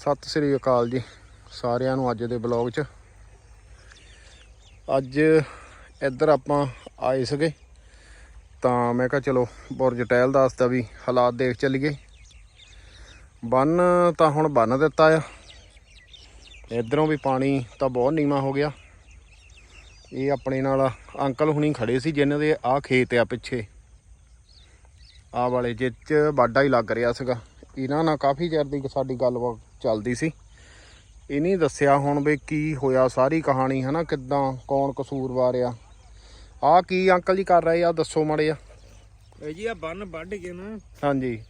ਸਤਿ ਸ੍ਰੀ ਅਕਾਲ ਜੀ ਸਾਰਿਆਂ ਨੂੰ ਅੱਜ ਦੇ ਬਲੌਗ 'ਚ। ਅੱਜ ਇੱਧਰ ਆਪਾਂ ਆਏ ਸੀਗੇ, ਤਾਂ ਮੈਂ ਕਿਹਾ ਚਲੋ ਬੁਰਜ ਟਹਿਲ ਦਾਸ ਦਾ ਵੀ ਹਾਲਾਤ ਦੇਖ ਚੱਲੀਏ। ਬੰਨ ਤਾਂ ਹੁਣ ਬੰਨ ਦਿੱਤਾ ਆ। ਇਧਰੋਂ ਵੀ ਪਾਣੀ ਤਾਂ ਬਹੁਤ ਨੀਵਾਂ ਹੋ ਗਿਆ। ਇਹ ਆਪਣੇ ਨਾਲ ਅੰਕਲ ਹੁਣੀ ਖੜੇ ਸੀ, ਜਿਨ੍ਹਾਂ ਦੇ ਆਹ ਖੇਤ ਆ ਪਿੱਛੇ। ਆ ਵਾਲੇ ਜਿੱਚ ਬਾਡਾ ਹੀ ਲੱਗ ਰਿਹਾ ਸੀਗਾ। ਇਹਨਾਂ ਨਾਲ ਕਾਫੀ ਚਿਰ ਦੀ ਸਾਡੀ ਗੱਲਬਾਤ ਚੱਲਦੀ ਸੀ। ਇਹਨੇ ਦੱਸਿਆ ਹੁਣ ਵੀ ਕੀ ਹੋਇਆ ਸਾਰੀ ਕਹਾਣੀ ਹਨਾ ਕਿੱਦਾਂ ਕੌਣ ਕਸੂਰਵਾਰ ਆ ਆ ਕੀ ਅੰਕਲ ਜੀ ਕਰ ਰਹੇ ਆ ਦੱਸੋ ਮੜੇ ਆ ਇਹ ਜੀ ਆ ਬੰਨ ਵੱਢ ਕੇ ਨਾ ਹਾਂਜੀ।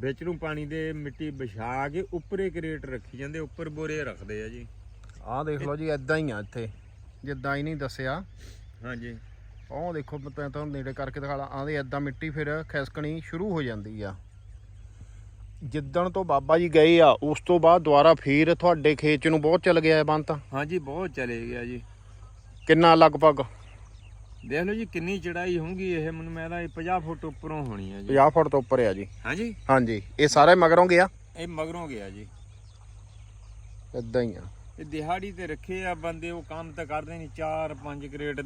ਵਿੱਚ ਨੂੰ ਪਾਣੀ ਦੇ ਮਿੱਟੀ ਵਿਛਾ ਕੇ ਉੱਪਰੇ ਕਰੇਟ ਰੱਖੀ ਜਾਂਦੇ ਉੱਪਰ ਬੋਰੇ ਰੱਖਦੇ ਆ ਜੀ। ਆਹ ਦੇਖ ਲਓ ਜੀ ਐਦਾਂ ਹੀ ਆ ਇੱਥੇ ਜਿੱਦਾਂ ਇਹਨੇ ਦੱਸਿਆ। ਹਾਂਜੀ। ਉਹ ਦੇਖੋ ਮੈਂ ਤੁਹਾਨੂੰ ਨੇੜੇ ਕਰਕੇ ਦਿਖਾਲਾ ਆਂਦੇ ਐਦਾਂ ਮਿੱਟੀ ਫਿਰ ਖਿਸਕਣੀ ਸ਼ੁਰੂ ਹੋ ਜਾਂਦੀ ਆ। ਜਿੱਦਣ ਤੋਂ ਬਾਬਾ ਜੀ ਗਏ ਆ ਉਸ ਤੋਂ ਬਾਅਦ ਦੁਬਾਰਾ ਫੇਰ ਤੁਹਾਡੇ ਖੇਤ ਨੂੰ ਬਹੁਤ ਚੱਲ ਗਿਆ ਇਹ ਬੰਨ ਤਾਂ ਹਾਂਜੀ ਬਹੁਤ ਚਲੇ ਗਿਆ ਜੀ। ਕਿੰਨਾ ਲਗਭਗ? ਦੇਖ ਲਓ ਜੀ ਕਿੰਨੀ ਚੜਾਈ ਹੋਊਗੀ ਇਹ ਮੈਨੂੰ ਮੈਂ ਤਾਂ 50 ਫੁੱਟ ਉੱਪਰੋਂ ਹੋਣੀ ਆ ਜੀ। 50 ਫੁੱਟ ਤੋਂ ਉੱਪਰ ਆ ਜੀ। ਹਾਂਜੀ। ਹਾਂਜੀ ਇਹ ਸਾਰੇ ਮਗਰੋਂ ਗਿਆ? ਇਹ ਮਗਰੋਂ ਗਿਆ ਜੀ। ਇਦਾਂ ਹੀ ਆ। ਇਹ ਦਿਹਾੜੀ ਤੇ ਰੱਖੇ ਆ ਬੰਦੇ ਉਹ ਕੰਮ ਤਾਂ ਕਰਦੇ ਨਹੀਂ 4-5 ਕਰੇਟ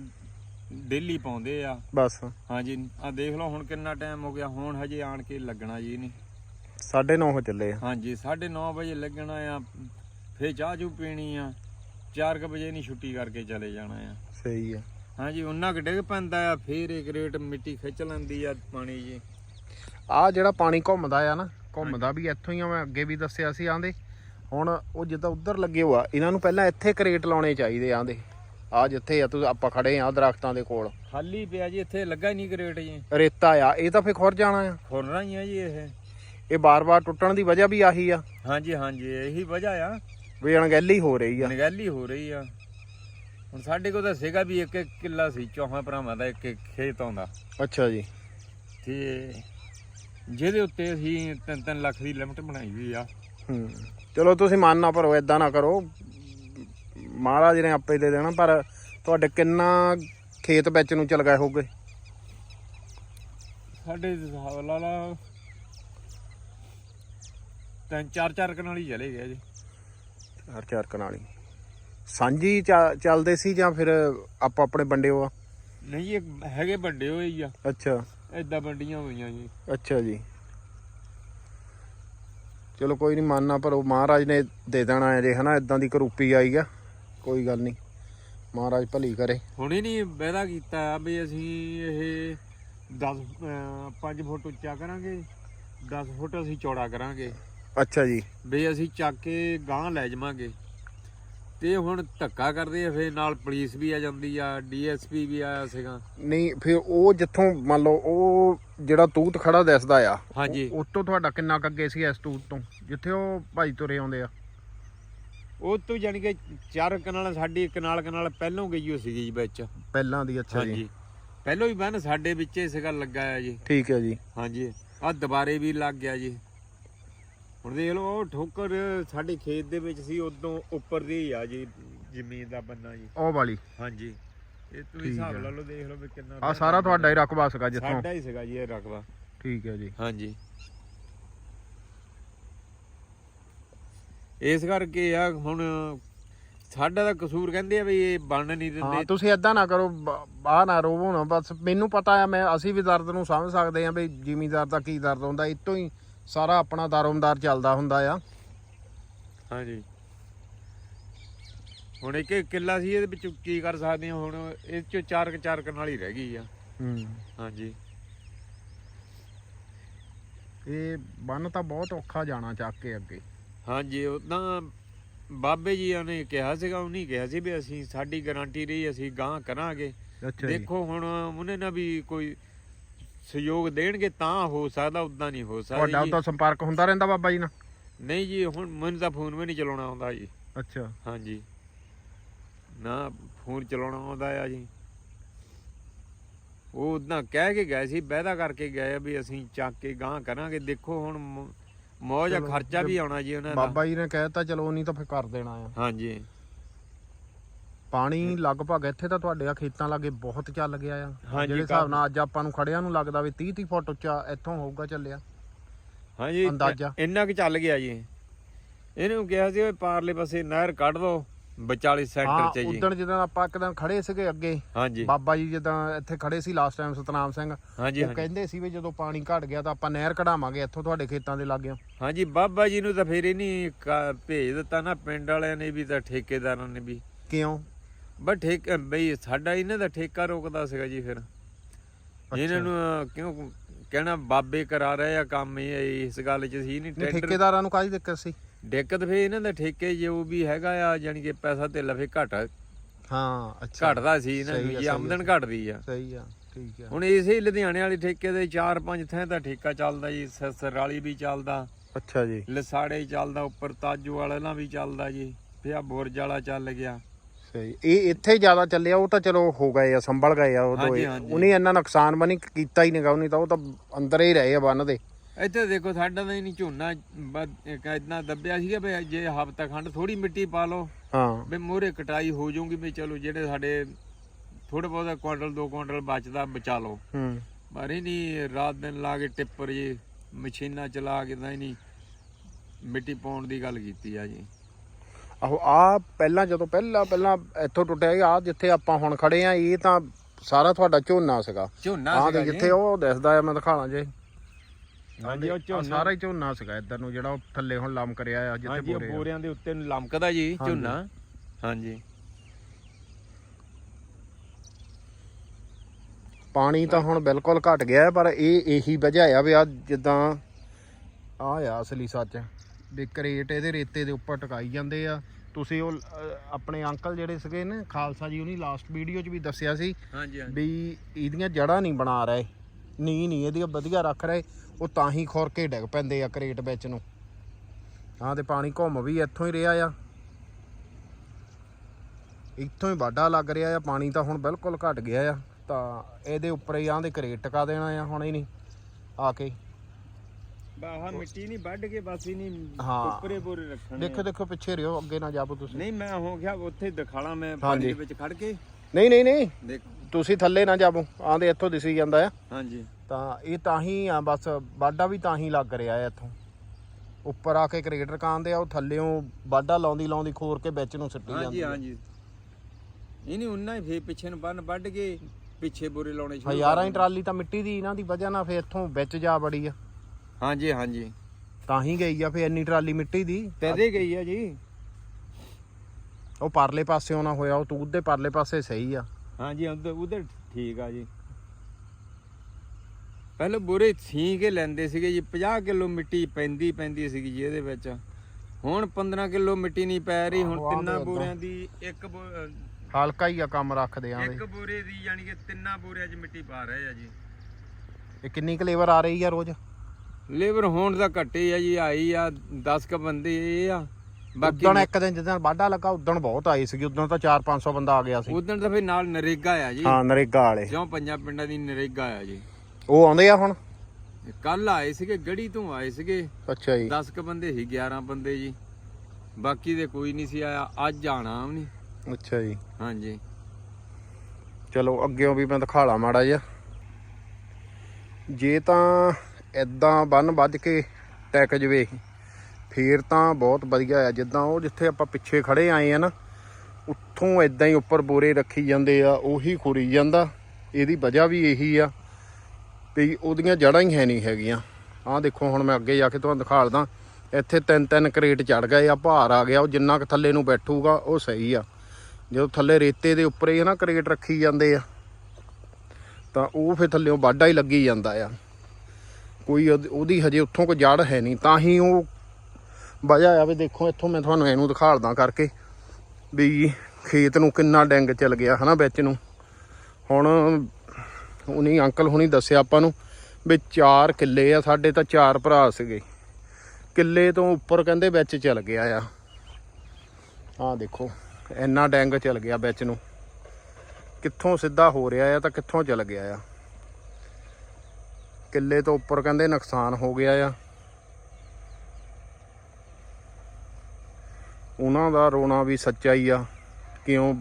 ਡੇਲੀ ਪਾਉਂਦੇ ਆ। ਬਸ। ਹਾਂਜੀ ਆ ਦੇਖ ਲਓ ਹੁਣ ਕਿੰਨਾ ਟਾਈਮ ਹੋ ਗਿਆ ਹੁਣ ਹਜੇ ਆਣ ਕੇ ਲੱਗਣਾ ਜੀ ਨਹੀਂ। 9:30 ਹੋ ਚੱਲੇ ਆ। ਹਾਂਜੀ 9:30 ਵਜੇ ਲੱਗਣਾ ਆ। ਫੇਰ ਚਾਹ ਚੂ ਪੀਣੀ ਆ। 4:00 ਵਜੇ ਨਹੀਂ ਛੁੱਟੀ ਕਰਕੇ ਚਲੇ ਜਾਣਾ ਆ। ਸਹੀ ਆ। ਹਾਂਜੀ ਉਹਨਾਂ ਕੁ ਡਿੱਗ ਪੈਂਦਾ ਆ ਫੇਰ ਇੱਕ ਰੇਟ ਮਿੱਟੀ ਖਿੱਚ ਲੈਂਦੀ ਆ ਪਾਣੀ ਜੀ। ਆ ਜਿਹੜਾ ਪਾਣੀ ਘੁੰਮਦਾ ਆ ਨਾ ਘੁੰਮਦਾ ਵੀ ਇੱਥੋਂ ਹੀ ਆ ਮੈਂ ਅੱਗੇ ਵੀ ਦੱਸਿਆ ਸੀ ਆਂਦੇ ਹੁਣ ਉਹ ਜਿੱਦਾਂ ਉੱਧਰ ਲੱਗੇ ਹੋਆ ਇਹਨਾਂ ਨੂੰ ਪਹਿਲਾਂ ਇੱਥੇ ਕਰੇਟ ਲਾਉਣੇ ਚਾਹੀਦੇ ਆਂਦੇ ਆ ਜਿੱਥੇ ਆ ਤੁਸੀਂ ਆਪਾਂ ਖੜੇ ਆ ਦਰਖਤਾਂ ਦੇ ਕੋਲ। ਖਾਲੀ ਪਿਆ ਜੀ ਇੱਥੇ ਲੱਗਾ ਹੀ ਨਹੀਂ ਕਰੇਟ ਜੀ। ਰੇਤਾ ਆ ਇਹ ਤਾਂ ਫੇਰ ਖੁਰ ਜਾਣਾ ਆ। ਖੁਰਨਾ ਹੀ ਆ ਜੀ ਇਹ। ਇਹ ਬਾਰ-ਬਾਰ ਟੁੱਟਣ ਦੀ ਵਜ੍ਹਾ ਵੀ ਆਹੀ ਆ। ਹਾਂਜੀ ਹਾਂਜੀ ਇਹੀ ਵਜ੍ਹਾ ਆ। ਵੀ ਅਣਗਹਿਲੀ ਹੋ ਰਹੀ ਆ। ਨਿਗਹਿਲੀ ਹੋ ਰਹੀ ਆ। ਹੁਣ ਸਾਡੇ ਕੋਲ ਤਾਂ ਸੀਗਾ ਵੀ ਇੱਕ ਇੱਕ ਕਿੱਲਾ ਸੀ ਚੌਹਾਂ ਭਰਾਵਾਂ ਦਾ ਇੱਕ ਇੱਕ ਖੇਤ ਆਉਂਦਾ। ਅੱਛਾ ਜੀ। ਤੇ ਜਿਹਦੇ ਉੱਤੇ ਅਸੀਂ 3-3 ਲੱਖ ਦੀ ਲਿਮਟ ਬਣਾਈ ਹੋਈ ਆ। ਹੂੰ। ਚਲੋ ਤੁਸੀਂ ਮਨ ਨਾ ਭਰੋ ਇਦਾਂ ਨਾ ਕਰੋ। ਮਹਾਰਾਜ ਨੇ ਆਪੇ ਦੇ ਦੇਣਾ ਪਰ ਤੁਹਾਡੇ ਕਿੰਨਾ ਖੇਤ ਵਿੱਚ ਨੂੰ ਚਲ ਗਏ ਹੋਗੇ? ਸਾਡੇ ਹਿਸਾਬ ਲਾ ਲਾ ਤਿੰਨ ਚਾਰ ਚਾਰ ਕਨਾਲੀ ਚਲੇ ਗਿਆ ਜੀ। ਚਾਰ ਚਾਰ ਕਨਾਲੀ ਸਾਂਝੀ ਚਾ- ਚੱਲਦੇ ਸੀ ਜਾਂ ਫਿਰ ਆਪੋ ਆਪਣੇ ਵੰਡੇ ਹੋ ਆ ਨਹੀਂ ਇਹ ਹੈਗੇ ਵੱਡੇ ਹੋਏ ਹੀ ਆ। ਅੱਛਾ। ਏਦਾਂ ਵੰਡੀਆਂ ਹੋਈਆਂ ਜੀ। ਅੱਛਾ ਜੀ। ਚਲੋ ਕੋਈ ਨਹੀਂ ਮੰਨਣਾ ਪਰ ਉਹ ਮਹਾਰਾਜ ਨੇ ਦੇ ਦੇਣਾ ਹੈ ਜੇ ਹਨਾ ਇਦਾਂ ਦੀ ਕਰੂਪੀ ਆਈ ਆ। ਕੋਈ ਗੱਲ ਨਹੀਂ। ਮਹਾਰਾਜ ਭਲੀ ਕਰੇ। ਹੁਣੇ ਨਹੀਂ ਵਾਅਦਾ ਕੀਤਾ ਵੀ ਅਸੀਂ ਇਹ 10 5 ਫੁੱਟ ਉੱਚਾ ਕਰਾਂਗੇ 10 ਫੁੱਟ ਅਸੀਂ ਚੌੜਾ ਕਰਾਂਗੇ। ਅੱਛਾ ਜੀ। ਵੀ ਅਸੀਂ ਚੱਕ ਕੇ ਗਾਂ ਲੈ ਜਾਵਾਂਗੇ। ਤੇ ਹੁਣ ਧੱਕਾ ਕਰਦੇ ਆ ਫਿਰ ਨਾਲ ਪੁਲਿਸ ਵੀ ਆ ਜਾਂਦੀ ਆ ਡੀਐਸਪੀ ਵੀ ਆਇਆ ਸੀਗਾ। ਨਹੀਂ ਫਿਰ ਉਹ ਜਿੱਥੋਂ ਮੰਨ ਲਓ ਉਹ ਜਿਹੜਾ ਤੂਤ ਖੜਾ ਦਿਸਦਾ ਆ ਹਾਂਜੀ। ਉਹ ਤੋਂ ਤੁਹਾਡਾ ਕਿੰਨਾ ਕੁ ਅੱਗੇ ਸੀ ਇਸ ਤੂਤ ਤੋਂ? ਜਿੱਥੇ ਉਹ ਭਾਈ ਤੁਰੇ ਆਉਂਦੇ ਆ। ਉਹ ਤੋਂ ਜਾਣੀ ਕਿ ਚਾਰ ਕਨਾਲ ਸਾਡੀ ਕਨਾਲ ਕਨਾਲ ਪਹਿਲੋਂ ਗਈ ਹੋ ਸੀਗੀ ਜੀ ਵਿੱਚ। ਪਹਿਲਾਂ ਦੀ ਅੱਛਾ ਜੀ। ਹਾਂਜੀ। ਪਹਿਲੋਂ ਹੀ ਬੰਨ ਸਾਡੇ ਵਿੱਚ ਸੀਗਾ ਲੱਗਾ ਆ ਜੀ। ਠੀਕ ਹੈ ਜੀ। ਹਾਂਜੀ। ਆ ਦੁਬਾਰੇ ਵੀ ਲੱਗ ਗਿਆ ਜੀ। ਹੁਣ ਦੇਖ ਲਓ ਉਹ ਠੋਕਰ ਸਾਡੇ ਖੇਤ ਦੇ ਵਿੱਚ ਸੀ ਉਦੋਂ ਉੱਪਰ ਦੀ ਆ ਜੀ ਜ਼ਮੀਨ ਦਾ ਬੰਨਾ ਜੀ। ਉਹ ਵਾਲੀ। ਹਾਂਜੀ। ਇਹ ਤੁਸੀਂ ਠੀਕ ਹਿਸਾਬ ਹੈ। ਲਾ ਲਓ ਦੇਖ ਲਓ ਵੀ ਕਿੰਨਾ ਆ ਸਾਰਾ ਤੁਹਾਡਾ ਹੀ ਰਕਬਾ ਸੀਗਾ ਜਿੱਥੋਂ। ਸਾਡਾ ਹੀ ਸੀਗਾ ਜੀ ਇਹ ਰਕਬਾ। ਠੀਕ ਹੈ ਜੀ। ਹਾਂਜੀ। ਇਸ ਕਰਕੇ ਆ ਹੁਣ ਸਾਡਾ ਤਾਂ ਕਸੂਰ ਕਹਿੰਦੇ ਆ ਵੀ ਇਹ ਬਣ ਨਹੀਂ ਹਾਂ ਦਿੰਦੇ ਤੁਸੀਂ ਏਦਾਂ ਨਾ ਕਰੋ ਬਾਹਰ ਨਾ ਰੋਵੋ ਨਾ ਬਸ ਮੈਨੂੰ ਪਤਾ ਆ ਮੈਂ ਅਸੀਂ ਵੀ ਦਰਦ ਨੂੰ ਸਮਝ ਸਕਦੇ ਆ ਵੀ ਜ਼ਿਮੀਦਾਰ ਦਾ ਕੀ ਦਰਦ ਹੁੰਦਾ ਇਤੋਂ ਹੀ ਸਾਰਾ ਆਪਣਾ ਦਾਰੋਮਦਾਰ ਚੱਲਦਾ ਹੁੰਦਾ ਆ। ਹਾਂਜੀ। ਹੁਣ ਇੱਕ ਕਿੱਲਾ ਸੀ ਇਹਦੇ ਵਿੱਚ ਕੀ ਕਰ ਸਕਦੇ ਹਾਂ ਹੁਣ ਇਹ ਚੋਂ ਚਾਰ ਕੁ ਚਾਰ ਕਨਾਲ ਹੀ ਰਹਿ ਗਈ ਆ। ਹੂੰ। ਹਾਂਜੀ। ਇਹ ਬੰਨ ਤਾਂ ਬਹੁਤ ਔਖਾ ਜਾਣਾ ਚੱਕ ਕੇ ਅੱਗੇ। ਹਾਂਜੀ ਉਦਾਂ ਬਾਬੇ ਜੀ ਨੇ ਕਿਹਾ ਸੀਗਾ ਉਹਨੇ ਕਿਹਾ ਸੀ ਵੀ ਅਸੀਂ ਸਾਡੀ ਗਾਰੰਟੀ ਰਹੀ ਅਸੀਂ ਗਾਂ ਕਰਾਂਗੇ। ਦੇਖੋ ਹੁਣ ਉਹਨੇ ਨਾ ਵੀ ਕੋਈ ਸਹਿਯੋਗ ਦੇਣਗੇ ਤਾਂ ਹੋ ਸਕਦਾ ਉਦਾਂ ਨਹੀਂ ਹੋ ਤੁਹਾਡਾ ਸਕਦਾ ਜੀ। ਤਾਂ ਸੰਪਰਕ ਹੁੰਦਾ ਰਹਿੰਦਾ ਬਾਬਾ ਜੀ ਨਾਲ? ਨਹੀਂ ਜੀ ਹੁਣ ਮੈਨੂੰ ਤਾਂ ਫੋਨ ਵੀ ਨਹੀਂ ਚਲਾਉਣਾ ਆਉਂਦਾ ਜੀ। ਅੱਛਾ। ਹਾਂਜੀ। ਨਾ ਫੋਨ ਚਲਾਉਣਾ ਆਉਂਦਾ ਆ ਜੀ। ਉਹ ਉਦਾਂ ਕਹਿ ਕੇ ਗਏ ਸੀ ਵਾਅਦਾ ਕਰਕੇ ਗਏ ਆ ਵੀ ਅਸੀਂ ਚੱਕ ਕੇ ਗਾਂ ਕਰਾਂਗੇ। ਦੇਖੋ ਹੁਣ ਮ- ਮੌਜ ਆ ਚਲੋ, ਖਰਚਾ ਵੀ ਜੇ ਆਉਣਾ ਜੀ ਉਹਨਾਂ ਦਾ। ਬਾਬਾ ਜੀ ਨੇ ਕਹਿਤਾ ਚਲੋ ਨਹੀਂ ਤਾਂ ਫਿਰ ਕਰ ਦੇਣਾ ਆ। ਹਾਂਜੀ। ਪਾਣੀ ਲਗਭਗ ਇੱਥੇ ਤਾਂ ਤੁਹਾਡੇ ਆ ਖੇਤਾਂ ਲਾਗੇ ਬਹੁਤ ਚੱਲ ਗਿਆ ਆ। ਹਾਂਜੀ, ਜਿਹੜੇ ਹਿਸਾਬ। ਨਾਲ ਅੱਜ ਆਪਾਂ ਨੂੰ ਖੜਿਆਂ ਨੂੰ ਲੱਗਦਾ ਵੀ 30 30 ਫੁੱਟ ਉੱਚਾ ਇੱਥੋਂ ਹੋਊਗਾ ਚੱਲਿਆ। ਹਾਂਜੀ ਅੰਦਾਜ਼ਾ। ਇੰਨਾ ਕੁ ਚੱਲ ਗਿਆ ਜੀ। ਇਹਨੂੰ ਕਿਹਾ ਸੀ ਓਏ ਪਾਰਲੇ ਪਾਸੇ ਨਹਿਰ ਕੱਢ ਦੋ ਵਿਚਾਲੇ ਸੈਂਟਰ ਹਾਂ ਚ ਜੀ। ਉਦੋਂ ਜਦੋਂ ਆਪਾਂ ਇੱਕ ਦਿਨ ਖੜੇ ਸੀਗੇ ਅੱਗੇ ਹਾਂਜੀ। ਬਾਬਾ ਜੀ ਜਦੋਂ ਇੱਥੇ ਖੜੇ ਸੀ ਲਾਸਟ ਟਾਈਮ ਸਤਨਾਮ ਸਿੰਘ ਹਾਂਜੀ ਉਹ ਹਾਂਜੀ। ਕਹਿੰਦੇ ਸੀ ਵੀ ਜਦੋਂ ਪਾਣੀ ਘਟ ਗਿਆ ਤਾਂ ਆਪਾਂ ਨਹਿਰ ਕਢਾਵਾਂਗੇ ਇੱਥੋਂ ਤੁਹਾਡੇ ਖੇਤਾਂ ਦੇ ਲਾਗੇ ਹਾਂਜੀ ਬਾਬਾ ਜੀ ਨੂੰ ਤਾਂ ਫੇਰ ਇਹ ਨਹੀਂ ਭੇਜ ਦਿੱਤਾ ਨਾ ਪਿੰਡ ਵਾਲਿਆਂ ਨੇ ਵੀ ਤਾਂ ਠੇਕੇਦਾਰਾਂ ਨੇ ਵੀ। ਕਿਉਂ? ਬਸ ਠੇਕ ਬਈ ਸਾਡਾ ਇਹਨਾਂ ਦਾ ਠੇਕਾ ਰੋਕਦਾ ਸੀਗਾ ਜੀ ਫਿਰ। ਇਹਨਾਂ ਨੂੰ ਕਿਉਂ ਕਹਿਣਾ ਬਾਬੇ ਕਰਾ ਰਹੇ ਆ ਕੰਮ ਇਹ ਇਸ ਗੱਲ 'ਚ ਸੀ ਨਹੀਂ ਟੈਂਡਰ ਠੇਕੇਦਾਰਾਂ ਨੂੰ ਕਾਹਦੀ ਦਿੱਕਤ ਸੀ? ਦਿੱਕਤ ਫੇ ਇਹਨਾਂ ਦਾ ਠੇਕੇ ਜੋ ਵੀ ਹੈਗਾ ਆ ਜਾਣੀ ਕਿ ਪੈਸਾ ਤੇ ਲਫੇ ਘਟ। ਹਾਂ ਅੱਛਾ। ਘਟਦਾ ਸੀ ਨੂੰ ਜੀ ਆਮਦਨ ਘਟਦੀ ਆ। ਸਹੀ ਆ ਠੀਕ ਆ। ਹੁਣ ਇਸੇ ਲੁਧਿਆਣੇ ਵਾਲੀ ਠੇਕੇ ਦੇ 4-5 ਥਾਂ ਤਾਂ ਠੇਕਾ ਚੱਲਦਾ ਜੀ ਸਰਾਲੀ ਵੀ ਚੱਲਦਾ। ਅੱਛਾ ਜੀ। ਲਸਾੜੇ ਚੱਲਦਾ ਉੱਪਰ ਤਾਜੂ ਵਾਲਾ ਨਾਲ ਵੀ ਚੱਲਦਾ ਜੀ ਫਿਰ ਆ ਬੁਰਜ ਵਾਲਾ ਚੱਲ ਗਿਆ। ਸਹੀ ਇਹ ਇੱਥੇ ਜ਼ਿਆਦਾ ਚੱਲਿਆ ਉਹ ਤਾਂ ਚਲੋ ਹੋ ਗਏ ਆ ਸੰਭਲ ਗਏ ਆ ਉਦੋਂ ਹਾਂਜੀ। ਉਹਨੇ ਇੰਨਾ ਨੁਕਸਾਨ ਬਣੀ ਕੀਤਾ ਹੀ ਨਹੀਂਗਾ ਉਹਨੇ ਤਾਂ ਉਹ ਤਾਂ ਅੰਦਰ ਹੀ ਰਹੇ ਆ ਬੰਨ ਦੇ। ਇੱਥੇ ਦੇਖੋ ਸਾਡਾ ਤਾਂ ਨਹੀਂ ਝੋਨਾ ਇਦਾਂ ਦੱਬਿਆ ਸੀਗਾ ਵੀ ਜੇ ਹਫ਼ਤਾ ਖੰਡ ਥੋੜੀ ਮਿੱਟੀ ਪਾ ਲਓ ਹਾਂ। ਵੀ ਮੋਰੇ ਕਟਾਈ ਹੋ ਜਾਊਗੀ ਵੀ ਚਲੋ ਜਿਹੜੇ ਸਾਡੇ ਥੋੜਾ ਬਹੁਤਾ ਕੁਆਂਟਲ 2 ਕੁਆਂਟਲ ਬਚਦਾ ਬਚਾ ਲਓ। ਹੂੰ। ਪਰ ਇਹ ਨਹੀਂ ਰਾਤ ਦਿਨ ਲਾ ਕੇ ਟਿੱਪਰ ਜੀ ਮਸ਼ੀਨਾਂ ਚਲਾ ਕੇ ਤਾਂ ਹੀ ਨਹੀਂ ਮਿੱਟੀ ਪਾਉਣ ਦੀ ਗੱਲ ਕੀਤੀ ਆ ਜੀ। ਆਹੋ ਆ ਪਹਿਲਾਂ ਜਦੋਂ ਪਹਿਲਾਂ ਪਹਿਲਾਂ ਇੱਥੋਂ ਟੁੱਟਿਆ ਆ ਜਿੱਥੇ ਆਪਾਂ ਹੁਣ ਖੜੇ ਆ ਇਹ ਤਾਂ ਸਾਰਾ ਤੁਹਾਡਾ ਝੋਨਾ ਸੀਗਾ। ਝੋਨਾ ਆਹ ਸੀਗਾ ਜਿੱਥੇ ਉਹ ਦਿਸਦਾ ਆ ਮੈਂ ਦਿਖਾਣਾ ਜੇ। ਹਾਂਜੀ ਉਹ ਝੋਨਾ। ਸਾਰਾ ਹੀ ਝੋਨਾ ਸੀਗਾ ਇੱਧਰ ਨੂੰ ਜਿਹੜਾ ਉਹ ਥੱਲੇ ਹੁਣ ਲੰਮ ਕਰਿਆ ਆ ਜਿੱਥੇ ਹਾਂਜੀ ਬੋਰੇ ਆ। ਬੋਰਿਆਂ ਦੇ ਉੱਤੇ ਨੂੰ ਲਮਕਦਾ ਜੀ ਹਾਂਜੀ। ਝੋਨਾ। ਹਾਂਜੀ। ਪਾਣੀ ਤਾਂ ਹੁਣ ਬਿਲਕੁਲ ਘਟ ਗਿਆ ਪਰ ਇਹ ਇਹੀ ਵਜ੍ਹਾ ਆ ਵੀ ਆ ਜਿੱਦਾਂ ਆ ਆ ਅਸਲੀ ਸੱਚ। ਵੀ ਕਰੇਟ ਇਹਦੇ ਰੇਤੇ ਦੇ ਉੱਪਰ ਟਿਕਾਈ ਜਾਂਦੇ ਆ। ਤੁਸੀਂ ਉਹ ਆਪਣੇ ਅੰਕਲ ਜਿਹੜੇ ਸੀਗੇ ਨਾ ਖਾਲਸਾ ਜੀ ਉਹਨੀ ਲਾਸਟ ਵੀਡੀਓ 'ਚ ਵੀ ਦੱਸਿਆ ਸੀ ਹਾਂਜੀ ਹਾਂਜੀ। ਵੀ ਇਹਦੀਆਂ ਜੜਾਂ ਨਹੀਂ ਬਣਾ ਰਹੇ ਨੀ ਨਹੀਂ ਇਹਦੀਆਂ ਵਧੀਆ ਰੱਖ ਰਹੇ ਉਹ ਤਾਂ ਹੀ ਖੁਰ ਕੇ ਡਿੱਗ ਪੈਂਦੇ ਆ ਕਰੇਟ ਵਿੱਚ ਨੂੰ। ਹਾਂ ਤੇ ਪਾਣੀ ਘੁੰਮ ਵੀ ਇੱਥੋਂ ਹੀ ਰਿਹਾ ਆ। ਇੱਥੋਂ ਹੀ ਵਾਢਾ ਲੱਗ ਰਿਹਾ ਆ ਪਾਣੀ ਤਾਂ ਹੁਣ ਬਿਲਕੁਲ ਘਟ ਗਿਆ ਆ। ਤਾਂ ਇਹਦੇ ਉੱਪਰ ਹੀ ਆਂਦੇ ਕਰੇਟ ਟਿਕਾ ਦੇਣਾ ਆ ਹੁਣ ਹੀ ਨਹੀਂ। ਆ ਕੇ ਬਾਹਾ ਮਿੱਟੀ ਨਹੀਂ ਵੱਢ ਕੇ ਬਸ ਹੀ ਨਹੀਂ ਹਾਂ। ਉੱਪਰੇ ਬੋਰੇ ਰੱਖਣੇ ਦੇਖੋ ਦੇਖੋ ਪਿੱਛੇ ਰਿਓ ਅੱਗੇ ਨਾ ਜਾਵੋ ਤੁਸੀਂ। ਨਹੀਂ ਮੈਂ ਹੋ ਗਿਆ ਉੱਥੇ ਦਿਖਾਲਾ ਮੈਂ ਹਾਂਜੀ। ਪਾਣੀ ਦੇ ਵਿੱਚ ਖੜ ਕੇ। ਨਹੀਂ ਨਹੀਂ ਨਹੀਂ। ਦੇਖ। ਤੁਸੀਂ ਥੱਲੇ ਨਾ ਜਾਵੋ ਆਂਦੇ ਇੱਥੋਂ ਦਿਸੀ ਜਾਂਦਾ ਆ। ਹਾਂਜੀ। ਤਾਂ ਇਹ ਤਾਂ ਹੀ ਆ ਬਸ ਵਾਢਾ ਵੀ ਤਾਂ ਹੀ ਲੱਗ ਰਿਹਾ ਹੈ ਇੱਥੋਂ। ਉੱਪਰ ਆ ਕੇ ਕ੍ਰਿਕਟਰ ਕਾਂਦੇ ਆ ਉਹ ਥੱਲਿਓਂ ਵਾਢਾ ਲਾਉਂਦੀ ਲਾਉਂਦੀ ਖੋਰ ਕੇ ਵਿੱਚ ਨੂੰ ਸਿੱਟੀ ਹਾਂਜੀ ਜਾਂਦੀ ਆ। ਹਾਂਜੀ। ਇਹ ਨਹੀਂ ਉਹਨਾਂ ਹੀ ਫੇਰ ਪਿੱਛੇ ਨੂੰ ਬੰਨ ਵੱਢ ਕੇ ਪਿੱਛੇ ਬੋਰੇ ਲਾਉਣੇ ਸ਼ੁਰੂ ਹਜ਼ਾਰਾਂ ਹੀ ਟਰਾਲੀ ਤਾਂ ਮਿੱਟੀ ਦੀ ਇਹਨਾਂ ਦੀ ਵਜ੍ਹਾ ਨਾਲ ਫੇਰ ਇੱਥੋਂ ਵਿੱਚ ਜਾ ਬੜੀ ਆ। ਹਾਂਜੀ ਹਾਂਜੀ। ਤਾਂ ਹੀ ਗਈ ਆ ਫੇਰ ਇੰਨੀ ਟਰਾਲੀ ਮਿੱਟੀ ਦੀ। ਤਦੇ ਗਈ ਆ ਜੀ। ਉਹ ਪਰਲੇ ਪਾਸਿਓਂ ਨਾ ਹੋਇਆ ਉਹ ਤੂਤ ਦੇ ਪਰਲੇ ਪਾਸੇ ਸਹੀ ਆ। ਹਾਂਜੀ ਉਧਰ ਉਧਰ ਠੀਕ ਆ ਜੀ। ਪਹਿਲੇ ਬੋਰੇ ਸੀ ਕੇ ਲੈਂਦੇ ਸੀਗੇ ਜੀ 50 ਕਿਲੋ ਮਿੱਟੀ ਪੈਂਦੀ ਪੈਂਦੀ ਸੀਗੀ ਜੀ ਇਹਦੇ ਵਿੱਚ। ਹੁਣ 15 ਕਿਲੋ ਮਿੱਟੀ ਨਹੀਂ ਪੈ ਰਹੀ ਹੁਣ ਤਿੰਨਾਂ ਬੋਰਿਆਂ ਦੀ ਇੱਕ ਹਲਕਾ ਹੀ ਆ ਕੰਮ ਰੱਖਦੇ ਆਂ ਇੱਕ ਬੋਰੇ ਦੀ ਯਾਨੀ ਕਿ ਤਿੰਨਾਂ ਬੋਰਿਆਂ 'ਚ ਮਿੱਟੀ ਪਾ ਰਹੇ ਆ ਜੀ। ਇਹ ਕਿੰਨੀ ਕੁ ਲੇਬਰ ਆ ਰਹੀ ਆ ਰੋਜ਼? ਲੇਬਰ ਹੋਣ ਦਾ ਘੱਟੇ ਆ ਜੀ ਆਈ ਆ 10 ਕ ਬੰਦੇ ਇਹ ਆ। ਬਾਕੀ ਉਦੋਂ ਇੱਕ ਦਿਨ ਜਦੋਂ ਵਾਢਾ ਲੱਗਾ ਉਦੋਂ ਬਹੁਤ ਆਈ ਸੀਗੀ ਉਦੋਂ ਤਾਂ 4-500 ਬੰਦਾ ਆ ਗਿਆ ਸੀ। ਉਦੋਂ ਤਾਂ ਫਿਰ ਨਾਲ ਨਰੇਗਾ ਆ ਜੀ। ਹਾਂ ਨਰੇਗਾ ਵਾਲੇ। ਜਿਉਂ ਪੰਜਾਂ ਪਿੰਡਾਂ ਦੀ ਨਰੇਗਾ ਆ ਜੀ। ਉਹ ਆਉਂਦੇ ਆ ਹੁਣ? ਕੱਲ ਆਏ ਸੀਗੇ ਗੜੀ ਤੋਂ ਆਏ ਸੀਗੇ। ਅੱਛਾ ਜੀ। 10 ਕ ਬੰਦੇ ਸੀ 11 ਬੰਦੇ ਜੀ। ਬਾਕੀ ਦੇ ਕੋਈ ਨਹੀਂ ਸੀ ਆਇਆ ਅੱਜ ਆਣਾ ਵੀ ਨਹੀਂ ਅੱਛਾ ਜੀ। ਹਾਂਜੀ। ਚਲੋ ਅੱਗਿਓਂ ਵੀ ਮੈਂ ਦਿਖਾਲਾ ਮਾੜਾ ਜਿਹਾ। ਜੇ ਤਾਂ ਇਦਾਂ ਬੰਨ ਵੱਜ ਕੇ ਟੈਕ ਜਵੇ। ਫੇਰ ਤਾਂ ਬਹੁਤ ਵਧੀਆ ਆ, ਜਿੱਦਾਂ ਉਹ ਜਿੱਥੇ ਆਪਾਂ ਪਿੱਛੇ ਖੜੇ ਆਏ ਆ ਨਾ, ਉੱਥੋਂ ਇਦਾਂ ਹੀ ਉੱਪਰ ਬੋਰੇ ਰੱਖੀ ਜਾਂਦੇ ਆ, ਉਹੀ ਖੁਰੀ ਜਾਂਦਾ। ਇਹਦੀ ਵਜ੍ਹਾ ਵੀ ਇਹੀ ਆ ਵੀ ਉਹਦੀਆਂ ਜੜਾਂ ਹੀ ਹੈ ਨਹੀਂ ਹੈਗੀਆਂ। ਆਹ ਦੇਖੋ, ਹੁਣ ਮੈਂ ਅੱਗੇ ਜਾ ਕੇ ਤੁਹਾਨੂੰ ਦਿਖਾਲਦਾ ਇੱਥੇ ਤਿੰਨ ਤਿੰਨ ਕਰੇਟ ਚੜ ਗਏ ਆ, ਭਾਰ ਆ ਗਿਆ, ਉਹ ਜਿੰਨਾ ਕੁ ਥੱਲੇ ਨੂੰ ਬੈਠੂਗਾ, ਉਹ ਸਹੀ ਆ। ਜਦੋਂ ਥੱਲੇ ਰੇਤੇ ਦੇ ਉੱਪਰ ਹੀ ਨਾ ਕਰੇਟ ਰੱਖੀ ਜਾਂਦੇ ਆ, ਤਾਂ ਉਹ ਫਿਰ ਥੱਲੇੋਂ ਵਾਢਾ ਹੀ ਲੱਗੀ ਜਾਂਦਾ ਆ। ਕੋਈ ਉਹਦੀ- ਉਹਦੀ ਹਜੇ ਉੱਥੋਂ ਕੋਈ ਜੜ ਹੈ ਨਹੀਂ, ਤਾਂ ਹੀ ਉਹ ਵਜ੍ਹਾ ਆ ਵੀ ਦੇਖੋ ਇੱਥੋਂ ਮੈਂ ਤੁਹਾਨੂੰ ਇਹਨੂੰ ਦਿਖਾਲਦਾ ਕਰਕੇ ਵੀ ਖੇਤ ਨੂੰ ਕਿੰਨਾ ਡੈਂਗ ਚੱਲ ਗਿਆ, ਹਨਾ ਵਿੱਚ ਨੂੰ। ਹੁਣ ਉਹਨੀ ਅੰਕਲ ਹੁਣੀ ਦੱਸਿਆ ਆਪਾਂ ਨੂੰ ਵੀ 4 ਕਿੱਲੇ ਆ, ਸਾਡੇ ਤਾਂ 4 ਭਰਾ ਸੀਗੇ। ਕਿੱਲੇ ਤੋਂ ਉੱਪਰ ਕਹਿੰਦੇ ਵਿੱਚ ਚੱਲ ਗਿਆ ਆ। ਆਹ ਦੇਖੋ, ਇੰਨਾ ਡੈਂਗ ਚੱਲ ਗਿਆ ਵਿੱਚ ਨੂੰ। ਕਿੱਥੋਂ ਸਿੱਧਾ ਹੋ ਰਿਹਾ ਆ ਤਾਂ ਕਿੱਥੋਂ ਚੱਲ ਗਿਆ ਆ। ਕਿੱਲੇ ਤੋਂ ਉੱਪਰ ਕਹਿੰਦੇ ਨੁਕਸਾਨ ਹੋ ਗਿਆ ਆ। ਉਹਨਾਂ ਦਾ ਰੋਣਾ ਵੀ ਸੱਚਾ ਹੀ ਆ, ਕਿਉਂ